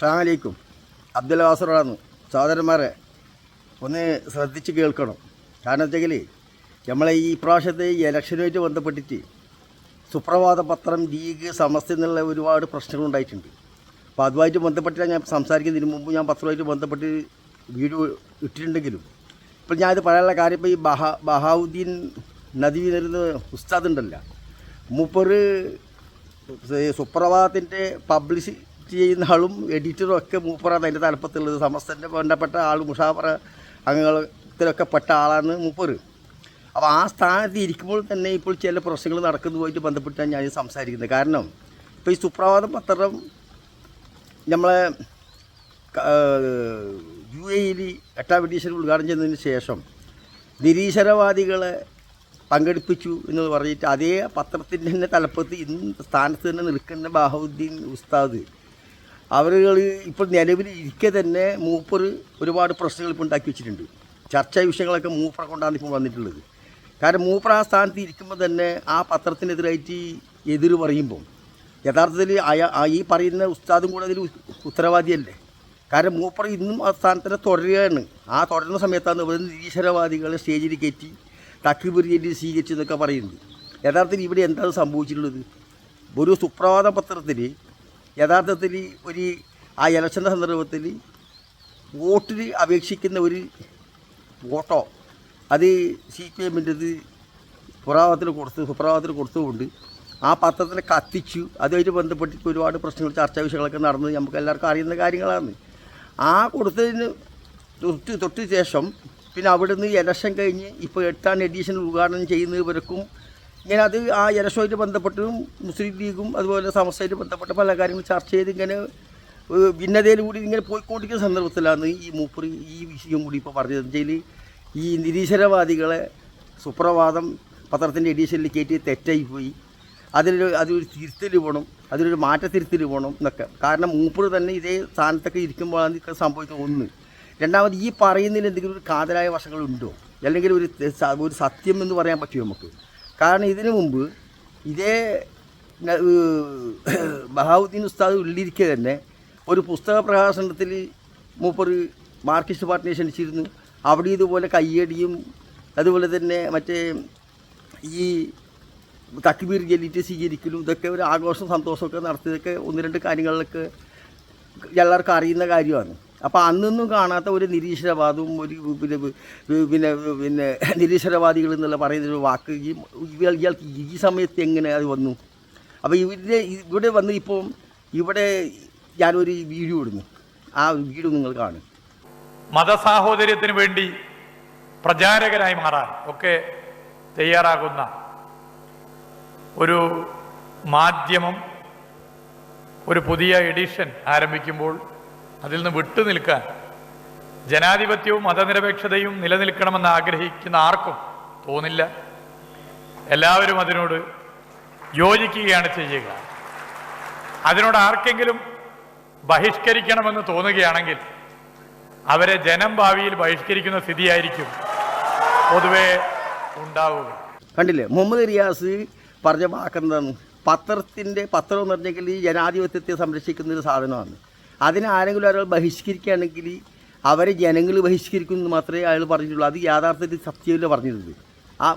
അസ്സാമലൈക്കും അബ്ദുൽ വാസറാണ് സഹോദരന്മാരെ ഒന്ന് ശ്രദ്ധിച്ച് കേൾക്കണം. കാരണം വെച്ചെങ്കിൽ നമ്മളെ ഈ പ്രാവശ്യത്തെ ഈ ഇലക്ഷനുമായിട്ട് ബന്ധപ്പെട്ടിട്ട് സുപ്രഭാത പത്രം ലീഗ് സമസ്ത എന്നുള്ള ഒരുപാട് പ്രശ്നങ്ങൾ ഉണ്ടായിട്ടുണ്ട്. അപ്പോൾ അതുമായിട്ട് ബന്ധപ്പെട്ടിട്ടാണ് ഞാൻ സംസാരിക്കുന്നതിന് മുമ്പ് ഞാൻ പത്രമായിട്ട് ബന്ധപ്പെട്ട് വീഡിയോ ഇട്ടിട്ടുണ്ടെങ്കിലും ഇപ്പോൾ ഞാനിത് പറയാനുള്ള കാര്യം ഇപ്പോൾ ഈ ബഹ ബഹാവുദ്ദീൻ നദി വരുന്ന ഉസ്താദ് ഉണ്ടല്ലോ. മൂപ്പർ സുപ്രഭാതത്തിന്റെ പബ്ലിസിറ്റി ചെയ്യുന്ന ആളും എഡിറ്ററും ഒക്കെ മൂപ്പറാണ് അതിന്റെ തലപ്പത്തുള്ളത്. സമസ്തന്റെ ബന്ധപ്പെട്ട ആൾ മുഷാഫറ അംഗങ്ങളത്തിലൊക്കെ പെട്ട ആളാണ് മൂപ്പര്. അപ്പോൾ ആ സ്ഥാനത്ത് ഇരിക്കുമ്പോൾ തന്നെ ഇപ്പോൾ ചില പ്രശ്നങ്ങൾ നടക്കുന്നതുമായിട്ട് ബന്ധപ്പെട്ടാണ് ഞാൻ സംസാരിക്കുന്നത്. കാരണം ഇപ്പോൾ ഈ സുപ്രഭാതം പത്രം നമ്മളെ യു എയിൽ എട്ടാം എഡീഷൻ ഉദ്ഘാടനം ചെയ്തതിന് ശേഷം നിരീശ്വരവാദികളെ പങ്കെടുപ്പിച്ചു എന്ന് പറഞ്ഞിട്ട് അതേ പത്രത്തിന്റെ തന്നെ തലപ്പത്ത് ഇന്ന് സ്ഥാനത്ത് തന്നെ നിൽക്കുന്ന ബാഹുദ്ദീൻ ഉസ്താദ് അവരുകൾ ഇപ്പോൾ നിലവിൽ ഇരിക്കെ തന്നെ മൂപ്പർ ഒരുപാട് പ്രശ്നങ്ങൾ ഇപ്പോൾ ഉണ്ടാക്കി വെച്ചിട്ടുണ്ട്. ചർച്ചാ വിഷയങ്ങളൊക്കെ മൂപ്പറെ കൊണ്ടാണ് ഇപ്പോൾ വന്നിട്ടുള്ളത്. കാരണം മൂപ്പർ ആ സ്ഥാനത്ത് ഇരിക്കുമ്പോൾ തന്നെ ആ പത്രത്തിനെതിരായിട്ട് എതിര് പറയുമ്പം യഥാർത്ഥത്തിൽ അയാ ഈ പറയുന്ന ഉസ്താദും കൂടെ അതിൽ ഉത്തരവാദിയല്ലേ? കാരണം മൂപ്പർ ഇന്നും ആ സ്ഥാനത്തിന് തുടരുകയാണ്. ആ തുടരുന്ന സമയത്താണ് ഇവിടെ നിരീശ്വരവാദികളെ സ്റ്റേജിൽ കയറ്റി തക്കിപുരിയേറ്റി സ്വീകരിച്ചു എന്നൊക്കെ പറയുന്നത്. യഥാർത്ഥത്തിൽ ഇവിടെ എന്താണ് സംഭവിച്ചിട്ടുള്ളത്? ഒരു സുപ്രഭാത പത്രത്തിൽ യഥാർത്ഥത്തിൽ ഒരു ആ ഇലക്ഷന്റെ സന്ദർഭത്തിൽ വോട്ടിന് അപേക്ഷിക്കുന്ന ഒരു വോട്ടോ അത് സി പി എമ്മിന്റെത് സുപ്രഭാതത്തിൽ കൊടുത്ത് സുപ്രഭാതത്തിൽ കൊടുത്തുകൊണ്ട് ആ പത്രത്തിനെ കത്തിച്ചു. അതുമായിട്ട് ബന്ധപ്പെട്ടിട്ട് ഒരുപാട് പ്രശ്നങ്ങൾ ചർച്ചാ വിഷയങ്ങളൊക്കെ നടന്നത് നമുക്ക് എല്ലാവർക്കും അറിയുന്ന കാര്യങ്ങളാണ്. ആ കൊടുത്തതിന് തൊട്ട് തൊട്ട് ശേഷം പിന്നെ അവിടുന്ന് ഇലക്ഷൻ കഴിഞ്ഞ് ഇപ്പോൾ എട്ടാം എഡീഷൻ ഉദ്ഘാടനം ചെയ്യുന്നവർക്കും അത് ആ ഇലക്ഷനുമായിട്ട് ബന്ധപ്പെട്ടും മുസ്ലിം ലീഗും അതുപോലെ സമസ്തയായിട്ട് ബന്ധപ്പെട്ട പല കാര്യങ്ങളും ചർച്ച ചെയ്ത് ഇങ്ങനെ ഭിന്നതയിലൂടി ഇങ്ങനെ പോയിക്കൊണ്ടിരിക്കുന്ന സന്ദർഭത്തിലാണ് ഈ മൂപ്പർ ഈ വിഷയം കൂടി ഇപ്പോൾ പറഞ്ഞത്. വെച്ചാൽ ഈ നിരീശ്വരവാദികളെ സുപ്രഭാതം പത്രത്തിന്റെ എഡീഷനിൽ കയറ്റി തെറ്റായി പോയി. അതിലൊരു അതൊരു തിരുത്തൽ പോകണം അതിലൊരു മാറ്റത്തിരുത്തൽ പോകണം എന്നൊക്കെ. കാരണം മൂപ്പർ തന്നെ ഇതേ സ്ഥാനത്തൊക്കെ ഇരിക്കുമ്പോഴാണ് ഇതൊക്കെ സംഭവിക്കുന്നത് ഒന്ന്. രണ്ടാമത് ഈ പറയുന്നതിൽ എന്തെങ്കിലും ഒരു കാതലായ വശങ്ങളുണ്ടോ? അല്ലെങ്കിൽ ഒരു ഒരു സത്യം എന്ന് പറയാൻ പറ്റുമോ നമുക്ക്? കാരണം ഇതിനു മുമ്പ് ഇതേ ബഹാവുദ്ദീൻ ഉസ്താദ് ഉള്ളിരിക്കെ തന്നെ ഒരു പുസ്തക പ്രകാശനത്തിൽ മൂപ്പർ മാർക്സിസ്റ്റ് പാർട്ടിനെ ക്ഷണിച്ചിരുന്നു. അവിടെ ഇതുപോലെ കയ്യടിയും അതുപോലെ തന്നെ മറ്റേ ഈ തക്ബീർ ജലിറ്റ് സ്വീകരിക്കലും ഇതൊക്കെ ഒരു ആഘോഷം സന്തോഷമൊക്കെ നടത്തിയതൊക്കെ ഒന്ന് രണ്ട് കാര്യങ്ങളിലൊക്കെ എല്ലാവർക്കും അറിയുന്ന കാര്യമാണ്. അപ്പോൾ അന്നൊന്നും കാണാത്ത ഒരു നിരീശ്വരവാദവും ഒരു പിന്നെ പിന്നെ പിന്നെ നിരീശ്വരവാദികൾ എന്നുള്ള പറയുന്ന ഒരു വാക്ക് ഈ ഇയാൾ ഇയാൾക്ക് ഈ സമയത്ത് എങ്ങനെ അത് വന്നു? അപ്പോൾ ഇവിടെ ഇവിടെ വന്ന് ഇപ്പം ഇവിടെ ഞാനൊരു വീഡിയോ ഇടുന്നു. ആ വീഡിയോ നിങ്ങൾ കാണും. മതസാഹോദര്യത്തിന് വേണ്ടി പ്രചാരകരായി മാറാൻ ഒക്കെ തയ്യാറാകുന്ന ഒരു മാധ്യമം ഒരു പുതിയ എഡിഷൻ ആരംഭിക്കുമ്പോൾ അതിൽ നിന്ന് വിട്ടു നിൽക്കാൻ ജനാധിപത്യവും മതനിരപേക്ഷതയും നിലനിൽക്കണമെന്ന് ആഗ്രഹിക്കുന്ന ആർക്കും തോന്നില്ല. എല്ലാവരും അതിനോട് യോജിക്കുകയാണ് ചെയ്യുക. അതിനോട് ആർക്കെങ്കിലും ബഹിഷ്കരിക്കണമെന്ന് തോന്നുകയാണെങ്കിൽ അവരെ ജനം ഭാവിയിൽ ബഹിഷ്കരിക്കുന്ന സ്ഥിതിയായിരിക്കും പൊതുവെ ഉണ്ടാവുക. കണ്ടില്ലേ? മുഹമ്മദ് റിയാസ് പറഞ്ഞ വാക്കെന്താണ്? പത്രത്തിന്റെ പത്രം എന്ന് പറഞ്ഞെങ്കിൽ ഈ ജനാധിപത്യത്തെ സംരക്ഷിക്കുന്ന ഒരു സാധനമാണ്. അതിനെ ആരെങ്കിലും ഒരാൾ ബഹിഷ്കരിക്കുകയാണെങ്കിൽ അവരെ ജനങ്ങൾ ബഹിഷ്കരിക്കുമെന്ന് മാത്രമേ അയാൾ പറഞ്ഞിട്ടുള്ളൂ. അത് യാഥാർത്ഥ്യത്തിൽ സത്യമല്ല പറഞ്ഞിരുന്നത്. ആ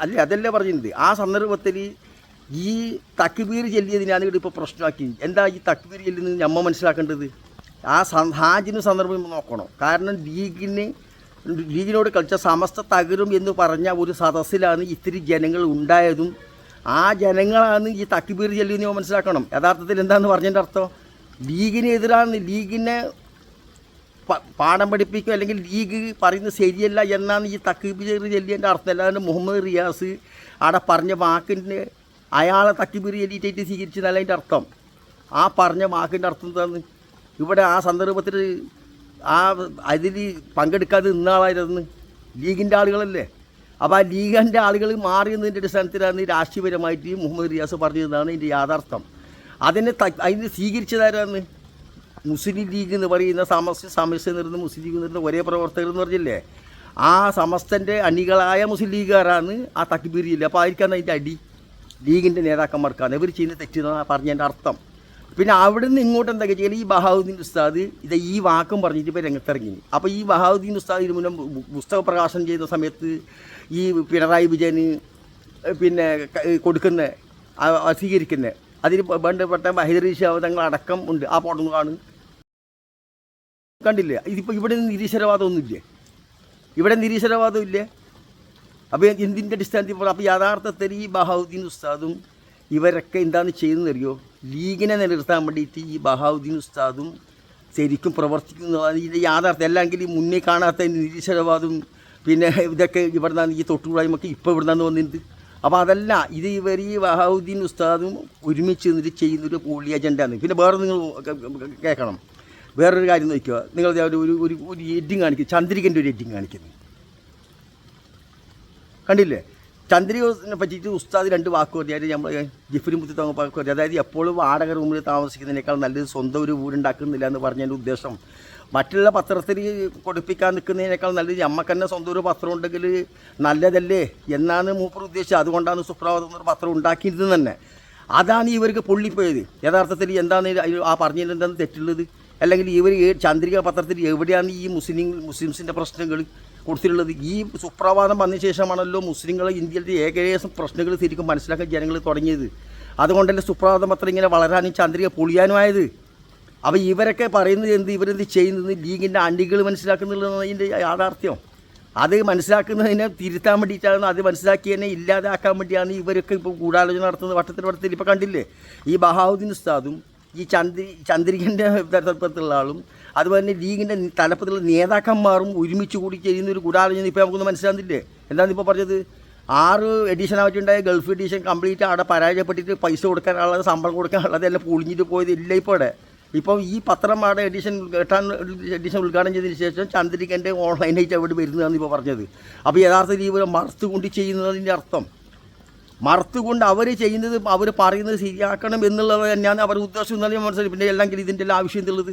അല്ല അതല്ല പറഞ്ഞിരുന്നത്. ആ സന്ദർഭത്തിൽ ഈ തക്ബീർ ചെല്ലിയതിനാണ് ഇവിടെ ഇപ്പോൾ പ്രശ്നമാക്കി എന്താ ഈ തക്ബീർ ചെല്ലുന്നത് നമ്മൾ മനസ്സിലാക്കേണ്ടത്? ആ ഹാജിന് സന്ദർഭം നോക്കണം. കാരണം ലീഗിന് ലീഗിനോട് കളിച്ച സമസ്ത തകരും എന്ന് പറഞ്ഞ ഒരു സദസ്സിലാണ് ഇത്തിരി ജനങ്ങൾ ഉണ്ടായതും. ആ ജനങ്ങളാണ് ഈ തക്കിബീർ ചെല്ലുന്നത് മനസ്സിലാക്കണം. യഥാർത്ഥത്തിൽ എന്താണെന്ന് പറഞ്ഞതിന്റെ അർത്ഥം? ലീഗിന് എതിരാണ്. ലീഗിനെ പാഠം പഠിപ്പിക്കും. അല്ലെങ്കിൽ ലീഗ് പറയുന്നത് ശരിയല്ല എന്നാണ് ഈ തക്കിബീർ ചെല്ലിയതിന്റെ അർത്ഥം. അല്ലാതെ മുഹമ്മദ് റിയാസ് അവിടെ പറഞ്ഞ വാക്കിന്റെ അയാളെ തക്കിബീർ ചെല്ലിയിട്ടായിട്ട് സ്വീകരിച്ചതല്ല അതിന്റെ അർത്ഥം. ആ പറഞ്ഞ വാക്കിന്റെ അർത്ഥം എന്താണ്? ഇവിടെ ആ സന്ദർഭത്തിൽ ആ അതിൽ പങ്കെടുക്കാതെ നിന്ന ആളായിരുന്നു ലീഗിന്റെ ആളുകളല്ലേ. അപ്പോൾ ആ ലീഗിന്റെ ആളുകൾ മാറിയതിന്റെ അടിസ്ഥാനത്തിലാണ് രാഷ്ട്രീയപരമായിട്ട് മുഹമ്മദ് റിയാസ് പറഞ്ഞതെന്നാണ് ഇതിന്റെ യാഥാർത്ഥ്യം. അതിനെ അതിന് സ്വീകരിച്ചതാരാണ് മുസ്ലിം ലീഗ് എന്ന് പറയുന്ന സമസ്ത സമസ്യ നിർന്ന മുസ്ലിം ലീഗ് നിർന്ന് ഒരേ പ്രവർത്തകർ എന്ന് പറഞ്ഞില്ലേ? ആ സമസ്തന്റെ അണികളായ മുസ്ലിം ലീഗുകാരാണ് ആ തക്കിബീറിയില്ല അപ്പോൾ ആയിരിക്കാന്ന് അതിന്റെ അടി? ലീഗിന്റെ നേതാക്കന്മാർക്കാണ്. ഇവർ ചെയ്യുന്ന തെറ്റെന്നാണ് പറഞ്ഞതിന്റെ അർത്ഥം. പിന്നെ അവിടെ നിന്ന് ഇങ്ങോട്ട് എന്താ വെച്ചാൽ ഈ ബഹാവുദ്ദീൻ ഉസ്താദ് ഇത് ഈ വാക്കും പറഞ്ഞിട്ട് ഇപ്പോൾ രംഗത്തിറങ്ങി. അപ്പോൾ ഈ ബഹാവുദ്ദീൻ ഉസ്താദ് ഇതിനു മുന്നേ പുസ്തക പ്രകാശനം ചെയ്യുന്ന സമയത്ത് ഈ പിണറായി വിജയന് പിന്നെ കൊടുക്കുന്ന സ്വീകരിക്കുന്ന അതിന് ബന്ധപ്പെട്ട ഹൈദരി ശാവതങ്ങൾ അടക്കം ഉണ്ട്. ആ പോട്ടം കാണും. കണ്ടില്ലേ? ഇതിപ്പോൾ ഇവിടെ നിരീശ്വരവാദം ഒന്നുമില്ലേ ഇവിടെ നിരീശ്വരവാദം ഇല്ലേ? അപ്പോൾ എന്തിന്റെ അടിസ്ഥാനത്തിൽ ഇപ്പോൾ അപ്പോൾ യഥാർത്ഥത്തിൽ ഈ ബഹാവുദ്ദീൻ ഉസ്താദും ഇവരൊക്കെ എന്താണ് ചെയ്യുന്നത് അറിയോ? ലീഗിനെ നിലനിർത്താൻ വേണ്ടിയിട്ട് ഈ ബഹാവുദ്ദീൻ ഉസ്താദും ശരിക്കും പ്രവർത്തിക്കുന്നതാണ് ഇതിന്റെ യാഥാർത്ഥ്യം. അല്ലെങ്കിൽ ഈ മുന്നേ കാണാത്ത നിരീശ്വരവാദം പിന്നെ ഇതൊക്കെ ഇവിടെ നിന്നാണ് ഈ തൊട്ടുകൂടായ്മൊക്കെ ഇപ്പോൾ ഇവിടെ നിന്നാണ് വന്നിട്ട് അപ്പോൾ അതല്ല ഇത് ഇവർ ഈ ബഹാവുദ്ദീൻ ഉസ്താദും ഒരുമിച്ച് നിന്നിട്ട് ചെയ്യുന്നൊരു പോളി ആണ്. പിന്നെ വേറെ നിങ്ങൾ കേൾക്കണം. വേറൊരു കാര്യം നോക്കുക നിങ്ങൾ ഒരു ഒരു ഒരു എഡിങ് കാണിക്കും. ചന്ദ്രികന്റെ ഒരു എഡിങ് കാണിക്കുന്നു. കണ്ടില്ലേ? ചന്ദ്രികനെ പറ്റിയിട്ട് ഉസ്താദ് രണ്ട് വാക്ക് പറഞ്ഞാൽ നമ്മൾ ജിഫ്രി മുത്തി വാക്ക് പറഞ്ഞു. അതായത് എപ്പോഴും വാടക റൂമിൽ താമസിക്കുന്നതിനേക്കാൾ നല്ലത് സ്വന്തം ഒരു വീടുണ്ടാക്കുന്നില്ല എന്ന് പറഞ്ഞതിന്റെ ഉദ്ദേശം മറ്റുള്ള പത്രത്തിൽ കൊടുപ്പിക്കാൻ നിൽക്കുന്നതിനേക്കാൾ നല്ലത് നമ്മക്ക് തന്നെ സ്വന്തം ഒരു പത്രം ഉണ്ടെങ്കിൽ നല്ലതല്ലേ എന്നാണ് മൂപ്പർ ഉദ്ദേശിച്ചത്. അതുകൊണ്ടാണ് സുപ്രഭാതം എന്നൊരു പത്രം ഉണ്ടാക്കിയത് തന്നെ. അതാണ് ഇവർക്ക് പൊള്ളിപ്പോയത്. യഥാർത്ഥത്തിൽ എന്താണ് ആ പറഞ്ഞതിൽ എന്താണ് തെറ്റുള്ളത്? അല്ലെങ്കിൽ ഇവർ ചന്ദ്രിക പത്രത്തിൽ എവിടെയാണ് ഈ മുസ്ലിം മുസ്ലിംസിന്റെ പ്രശ്നങ്ങൾ കൊടുത്തിട്ടുള്ളത്? ഈ സുപ്രഭാതം വന്ന ശേഷമാണല്ലോ മുസ്ലിങ്ങൾ ഇന്ത്യയിലെ ഏകദേശം പ്രശ്നങ്ങൾ ശരിക്കും മനസ്സിലാക്കാൻ ജനങ്ങൾ തുടങ്ങിയത്. അതുകൊണ്ടല്ലേ സുപ്രഭാതം പത്രം ഇങ്ങനെ വളരാനും ചന്ദ്രിക പൊളിയാനുമായത് അപ്പോൾ ഇവരൊക്കെ പറയുന്നത് എന്ത്? ഇവരെന്ത് ചെയ്യുന്നത്? ലീഗിന്റെ അണ്ടികൾ മനസ്സിലാക്കുന്നുള്ളതിന്റെ യാഥാർത്ഥ്യം. അത് മനസ്സിലാക്കുന്നതിനെ തിരുത്താൻ വേണ്ടിയിട്ടാണ് അത് മനസ്സിലാക്കിയതിനെ ഇല്ലാതാക്കാൻ വേണ്ടിയാണ് ഇവരൊക്കെ ഇപ്പോൾ ഗൂഢാലോചന നടത്തുന്നത്. വട്ടത്തിൽ വട്ടത്തിൽ ഇപ്പോൾ കണ്ടില്ലേ? ഈ ബഹാവുദ്ദീൻ ഉസ്താദും ഈ ചന്ദ്രി ചന്ദ്രികന്റെ തലപ്പത്തിലുള്ള ആളും അതുപോലെ തന്നെ ലീഗിന്റെ തലപ്പത്തിലുള്ള നേതാക്കന്മാരും ഒരുമിച്ച് കൂടി ചെയ്യുന്ന ഒരു ഗൂഢാലോചന ഇപ്പോൾ നമുക്കൊന്ന് മനസ്സിലാകുന്നില്ലേ? എന്താണ് ഇപ്പോൾ പറഞ്ഞത്? ആറ് എഡിഷൻ ആയിട്ടുണ്ടായ ഗൾഫ് എഡിഷൻ കംപ്ലീറ്റ് അവിടെ പരാജയപ്പെട്ടിട്ട് പൈസ കൊടുക്കാനുള്ളത് ശമ്പളം കൊടുക്കാനുള്ളത് എല്ലാം പൊളിഞ്ഞിട്ട് പോയത് ഇല്ല ഇപ്പോൾ ഇവിടെ ഇപ്പോൾ ഈ പത്രം അവിടെ എഡിഷൻ എട്ടാം എഡിഷൻ ഉദ്ഘാടനം ചെയ്തതിന് ശേഷം ചന്ദ്രികന്റെ ഓൺലൈനായിട്ട് അവിടെ വരുന്നതാണ് ഇപ്പോൾ പറഞ്ഞത്. അപ്പോൾ യഥാർത്ഥത്തിൽ ഇവർ മറുത്തുകൊണ്ട് ചെയ്യുന്നതിന്റെ അർത്ഥം. മറുത്തുകൊണ്ട് അവർ ചെയ്യുന്നത് അവർ പറയുന്നത് ശരിയാക്കണം എന്നുള്ളത് തന്നെയാണ് അവർ ഉദ്ദേശം എന്നാലും ഞാൻ മനസ്സിലായി പിന്നെ അല്ലെങ്കിൽ ഇതിന്റെ ആവശ്യം എന്നുള്ളത്.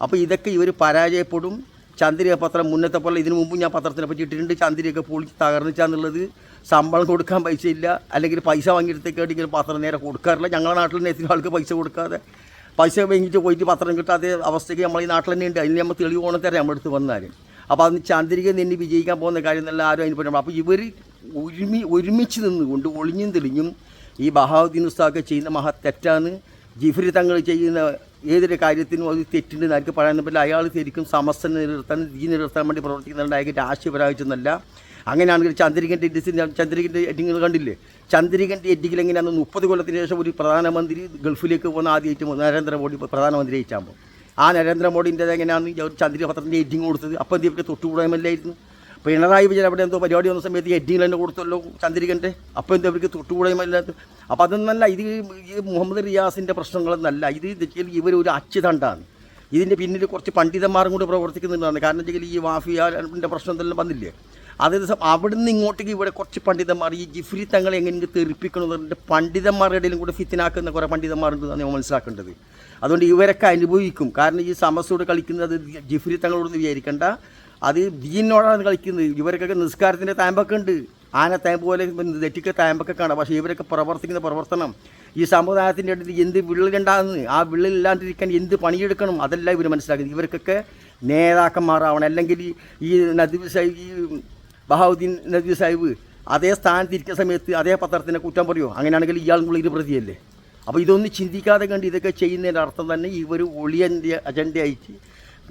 അപ്പോൾ ഇതൊക്കെ ഇവർ പരാജയപ്പെടും. ചന്ദ്രിക പത്രം മുന്നത്തെ പോലെ ഇതിനു മുമ്പ് ഞാൻ പത്രത്തിനെ പറ്റി ഇട്ടിട്ടുണ്ട്. ചന്ദ്രിയൊക്കെ പൊളിച്ച് തകർന്നിച്ചാന്നുള്ളത് ശമ്പളം കൊടുക്കാൻ പൈസ ഇല്ല. അല്ലെങ്കിൽ പൈസ വാങ്ങിയെടുത്തേക്കാണെങ്കിൽ പത്രം നേരെ കൊടുക്കാറില്ല. ഞങ്ങളുടെ നാട്ടിൽ എത്തിയ ആൾക്ക് പൈസ കൊടുക്കാതെ പൈസ വാങ്ങിയിട്ട് പോയിട്ട് പത്രം കിട്ടാത്ത അവസ്ഥയ്ക്ക് നമ്മൾ ഈ നാട്ടിൽ തന്നെ ഉണ്ട് അതിന് നമ്മൾ തെളിവ് ഓണത്തരാം നമ്മുടെ അടുത്ത് വന്നാൽ. അപ്പോൾ അതിന് ചാന്തിരിക നിന്ന് വിജയിക്കാൻ പോകുന്ന കാര്യം എന്നല്ല ആരും അതിന് പറ്റും അപ്പോൾ ഇവർ ഒരുമി ഒരുമിച്ച് നിന്നുകൊണ്ട് ഒളിഞ്ഞും തെളിഞ്ഞും ഈ ബഹാവുദ്ദീൻ ഉസ്താഖ് ചെയ്യുന്ന മഹാ തെറ്റാണ് ജിഫ്രി തങ്ങൾ ചെയ്യുന്ന ഏതൊരു കാര്യത്തിനും അത് തെറ്റുണ്ട് ആർക്ക് പറയാൻ പറ്റില്ല. അയാൾ ശരിക്കും സമസ്ത നിലനിർത്താൻ ഈ നിലനിർത്താൻ വേണ്ടി പ്രവർത്തിക്കുന്നുണ്ട് അയാൾക്ക് രാശി പരാജയമൊന്നല്ല അങ്ങനെയാണെങ്കിൽ ചന്ദ്രികന്റെ എഡിസിൻ ചന്ദ്രികന്റെ എഡിങ്ങൾ കണ്ടില്ലേ? ചന്ദ്രികന്റെ എഡിങ്ങിൽ എങ്ങനെയാണ് മുപ്പത് കൊല്ലത്തിന് ശേഷം ഒരു പ്രധാനമന്ത്രി ഗൾഫിലേക്ക് പോകുന്ന ആദ്യമായിട്ട് നരേന്ദ്രമോദി പ്രധാനമന്ത്രി അയച്ചാകുമ്പോൾ ആ നരേന്ദ്രമോദിന്റെ എങ്ങനെയാണ് ചന്ദ്രപത്രത്തിന്റെ എഡിങ് കൊടുത്തത്. അപ്പം എന്ത് തൊട്ടുകൂടായ്മല്ലായിരുന്നു പിണറായി വിജയൻ അവിടെ എന്തോ പരിപാടി വന്ന സമയത്ത് എഡിങ്ങൾ തന്നെ കൊടുത്തല്ലോ ചന്ദ്രികന്റെ അപ്പം എന്തോ അവർക്ക് തൊട്ടുകൂടായ്മല്ലാത്ത അപ്പോൾ അതൊന്നല്ല ഇത് ഈ മുഹമ്മദ് റിയാസിന്റെ പ്രശ്നങ്ങളൊന്നല്ല. ഇത് ഇവർ ഒരു അച്ചുതണ്ടാണ്. ഇതിന്റെ പിന്നിൽ കുറച്ച് പണ്ഡിതന്മാരും കൂടി പ്രവർത്തിക്കുന്നുണ്ടാണ്. കാരണം വെച്ചാൽ ഈ മാഫിയാന്റെ പ്രശ്നം എന്തെല്ലാം വന്നില്ലേ? അത് ദിവസം അവിടുന്ന് ഇങ്ങോട്ടേക്ക് ഇവിടെ കുറച്ച് പണ്ഡിതന്മാർ ഈ ജിഫ്രി തങ്ങളെ എങ്ങനെ തെറിപ്പിക്കണമെന്നുണ്ട് പണ്ഡിതന്മാരുടെ ഇടയിലും കൂടെ ഫിത്തിനാക്കുന്ന കുറേ പണ്ഡിതന്മാരുണ്ട് നമ്മൾ മനസ്സിലാക്കേണ്ടത്. അതുകൊണ്ട് ഇവരൊക്കെ അനുഭവിക്കും. കാരണം ഈ സമസ്യയോട് കളിക്കുന്നത് ജിഫ്രി തങ്ങളോടൊന്നും വിചാരിക്കേണ്ട. അത് ദീനോടാണ് കളിക്കുന്നത്. ഇവർക്കൊക്കെ നിസ്കാരത്തിന്റെ താമ്പൊക്കെ ഉണ്ട്. ആന താമ്പ് പോലെ തെറ്റിക്ക താമ്പൊക്കെ കാണാം. പക്ഷേ ഇവരൊക്കെ പ്രവർത്തിക്കുന്ന പ്രവർത്തനം ഈ സമുദായത്തിന്റെ അടുത്ത് എന്ത് വിള്ളലുണ്ടാകുന്നു ആ വിള്ളലില്ലാണ്ടിരിക്കാൻ എന്ത് പണിയെടുക്കണം? അതെല്ലാം ഇവർ മനസ്സിലാക്കുന്നത്. ഇവർക്കൊക്കെ നേതാക്കന്മാരാവണം. അല്ലെങ്കിൽ ഈ നദി ഈ ബഹാവുദ്ദീൻ നദീ സാഹിബ് അതേ സ്ഥാനത്ത് ഇരിക്കുന്ന സമയത്ത് അതേ പത്രത്തിനെ കുറ്റം പറയുമോ അങ്ങനെയാണെങ്കിൽ ഇയാളും കൂടെ ഇത് പ്രതിയല്ലേ അപ്പോൾ ഇതൊന്നും ചിന്തിക്കാതെ കണ്ട് ഇതൊക്കെ ചെയ്യുന്നതിന്റെ അർത്ഥം തന്നെ ഇവർ ഒളിയന്റെ അയച്ച്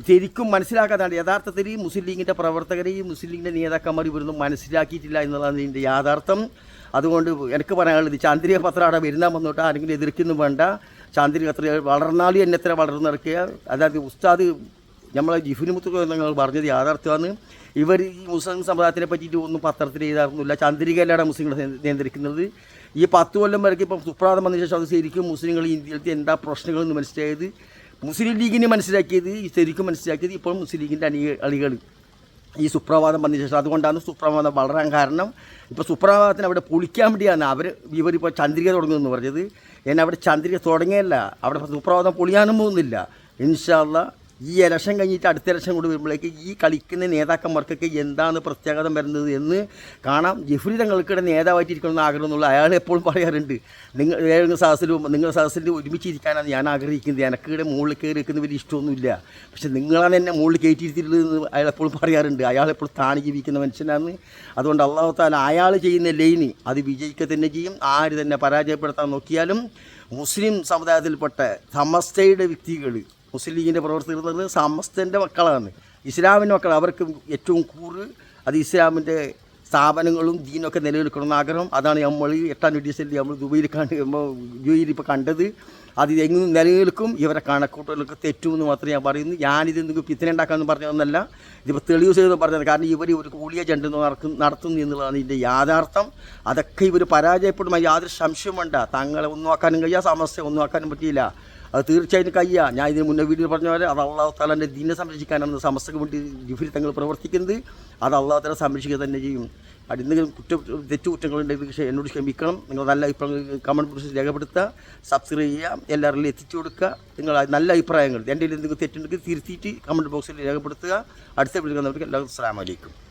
ശരിക്കും മനസ്സിലാക്കാതാണ്. യഥാർത്ഥത്തിൽ ഈ മുസ്ലിം ലീഗിന്റെ പ്രവർത്തകരെ ഈ മുസ്ലിം ലീഗിന്റെ നേതാക്കന്മാർ ഇവരൊന്നും മനസ്സിലാക്കിയിട്ടില്ല എന്നുള്ളതാണ് ഇതിന്റെ യാഥാർത്ഥ്യം. അതുകൊണ്ട് എനിക്ക് പറയാനുള്ളത് ചാന്ദ്രിക പത്രം അവിടെ വരുന്ന വന്നോട്ട് ആരെങ്കിലും എതിർക്കുന്നു വേണ്ട. ചാന്ദ്രിക പത്ര വളർന്നാലും എന്നെ എത്ര വളർന്നു അതായത് ഉസ്താദ് നമ്മളെ ജിഫിന് മുത്ത് പറഞ്ഞത് യാഥാർത്ഥ്യമാണ്. ഇവർ ഈ മുസ്ലിം സമുദായത്തിനെ പറ്റിയിട്ട് ഒന്നും പത്രത്തിൽ എഴുതാറൊന്നുമില്ല. ചന്ദ്രികയിലാണ് മുസ്ലിങ്ങൾ നിയന്ത്രിക്കുന്നത്. ഈ പത്ത് കൊല്ലം വരയ്ക്ക് ഇപ്പം സുപ്രാതം വന്ന ശേഷം അത് ശരിക്കും മുസ്ലിങ്ങൾ ഇന്ത്യയിലത്തെ എന്താ പ്രശ്നങ്ങളെന്ന് മനസ്സിലായത്? മുസ്ലിം ലീഗിനെ മനസ്സിലാക്കിയത് ഈ ശരിക്കും മനസ്സിലാക്കിയത് ഇപ്പോൾ മുസ്ലിം ലീഗിന്റെ അണി അണികൾ ഈ സുപ്രഭാതം വന്ന ശേഷം അതുകൊണ്ടാണ് സുപ്രഭാതം വളരാൻ കാരണം. ഇപ്പോൾ സുപ്രഭാതത്തിന് അവിടെ പൊളിക്കാൻ വേണ്ടിയാണ് അവർ ഇവരിപ്പോൾ ചന്ദ്രിക തുടങ്ങുമെന്ന് പറഞ്ഞത്. എന്നെ അവിടെ ചന്ദ്രിക തുടങ്ങിയല്ല. അവിടെ സുപ്രഭാതം പൊളിയാനും പോകുന്നില്ല. ഇൻഷാല്ല ഈ ഇലക്ഷൻ കഴിഞ്ഞിട്ട് അടുത്ത ഇലക്ഷൻ കൊണ്ട് വരുമ്പോഴേക്ക് ഈ കളിക്കുന്ന നേതാക്കന്മാർക്കൊക്കെ എന്താണ് പ്രത്യാഘാതം വരുന്നത് എന്ന് കാണാം. ജിഫ്രി തങ്ങൾക്കിടെ നേതാവായിട്ടിരിക്കണമെന്ന് ആഗ്രഹം എന്നുള്ള അയാൾ എപ്പോഴും പറയാറുണ്ട്. നിങ്ങൾ ഏതെങ്കിലും സദസ്സിലും നിങ്ങളുടെ സദസ്സിൽ ഒരുമിച്ചിരിക്കാനാണ് ഞാൻ ആഗ്രഹിക്കുന്നത്. എനക്കിടെ മുകളിൽ കയറി നിൽക്കുന്ന വലിയ ഇഷ്ടമൊന്നുമില്ല. പക്ഷെ നിങ്ങളാണ് എന്നെ മുകളിൽ കയറ്റിയിരുത്തിയിട്ടുള്ളത് അയാൾ എപ്പോഴും പറയാറുണ്ട്. അയാൾ എപ്പോഴും താണി ജീവിക്കുന്ന മനുഷ്യനാണ്. അതുകൊണ്ട് അള്ളാഹു താല അയാൾ ചെയ്യുന്ന ലൈന് അത് വിജയിക്കുക തന്നെ ചെയ്യും. ആര് തന്നെ പരാജയപ്പെടുത്താൻ നോക്കിയാലും മുസ്ലിം സമുദായത്തിൽപ്പെട്ട സമസ്തയുടെ വ്യക്തികൾ മുസ്ലിം ലീഗിന്റെ പ്രവർത്തകർ സമസ്തന്റെ മക്കളാണ്. ഇസ്ലാമിന്റെ മക്കൾ. അവർക്ക് ഏറ്റവും കൂറ് അത് ഇസ്ലാമിന്റെ സ്ഥാപനങ്ങളും ദീനൊക്കെ നിലനിൽക്കണമെന്ന് ആഗ്രഹം. അതാണ് നമ്മൾ എട്ടാം ഡിസംബറിൽ നമ്മൾ ദുബൈയിൽ കണ്ട് ദുബൈയിൽ ഇപ്പോൾ കണ്ടത്. അത് എങ്ങും നിലനിൽക്കും. ഇവരെ കണക്കൂട്ടലൊക്കെ തെറ്റുമെന്ന് മാത്രമേ ഞാൻ പറയുന്നു. ഞാനിത് എന്തെങ്കിലും പിത്തന ഉണ്ടാക്കാമെന്ന് പറഞ്ഞതൊന്നല്ല ഇതിപ്പോൾ തെളിവ് ചെയ്ത് പറഞ്ഞത് കാരണം ഇവർ ഒരു കൂടിയ ജണ്ട് നടക്കും നടത്തുന്നു എന്നുള്ളതാണ് ഇതിന്റെ യാഥാർത്ഥ്യം. അതൊക്കെ ഇവർ പരാജയപ്പെടുമ്പോൾ യാതൊരു സംശയം വേണ്ട തങ്ങളെ ഒന്നും ആക്കാനും കഴിയാ സമസ്യ ഒന്നും ആക്കാനും പറ്റിയില്ല. അത് തീർച്ചയായിട്ടും കയ്യാ ഞാൻ ഇതിന് മുന്നേ വീഡിയോ പറഞ്ഞ പോലെ അത് അള്ളാഹു താലാന്റെ ദീനെ സംരക്ഷിക്കാനാണ് സമസ്തക്ക് വേണ്ടി ജിഫിൽ തങ്ങൾ പ്രവർത്തിക്കുന്നത് അത് അള്ളാഹു താല സംരക്ഷിക്കുക തന്നെ ചെയ്യും. എന്തെങ്കിലും കുറ്റ തെറ്റുകുറ്റങ്ങളുണ്ടെങ്കിൽ പക്ഷേ എന്നോട് ക്ഷമിക്കണം. നിങ്ങൾ നല്ല അഭിപ്രായങ്ങൾ കമന്റ് ബോക്സിൽ രേഖപ്പെടുത്തുക. സബ്സ്ക്രൈബ് ചെയ്യുക. എല്ലാവരിലും എത്തിച്ചു കൊടുക്കുക. നിങ്ങൾ നല്ല അഭിപ്രായങ്ങൾ എന്റെ എന്തെങ്കിലും തെറ്റുണ്ടെങ്കിൽ തിരുത്തിയിട്ട് കമന്റ് ബോക്സിൽ രേഖപ്പെടുത്തുക. അടുത്ത എല്ലാവർക്കും എല്ലാവർക്കും അസ്സാം വലൈക്കും